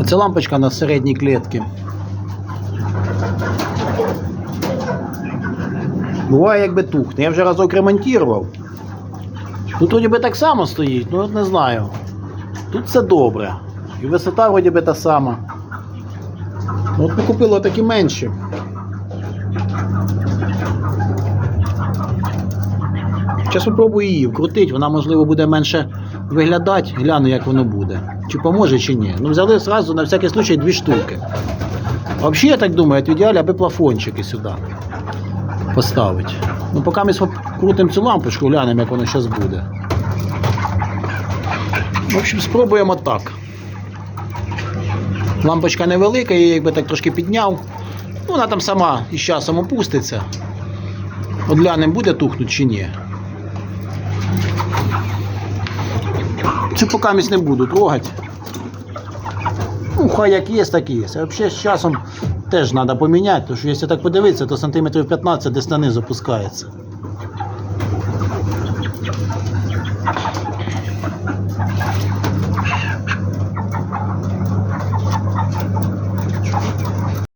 Оце лампочка на середній клітці. Буває, якби тухне. Я вже разок ремонтував. Тут вроді би так само стоїть, ну не знаю. Тут все добре. І висота вроді би та сама. Ну, От ми купили такі менші. Зараз спробую її вкрутити, вона можливо буде менше виглядати, гляну, як воно буде. Чи поможе, чи ні. Ну, взяли одразу на всякий случай дві штуки. Взагалі, я так думаю, в ідеалі, аби плафончики сюди поставити. Ну, поки ми крутимо цю лампочку, глянемо, як воно зараз буде. В общем, спробуємо так. Лампочка невелика, я її якби так трошки підняв. Ну, вона там сама із часом опуститься. От глянемо, буде тухнути чи ні. Цю покамість не буду трогати. Ну, хай як є, так і є. А взагалі з часом теж треба поміняти, тому що якщо так подивитися, то сантиметрів 15 десь на низ опускається.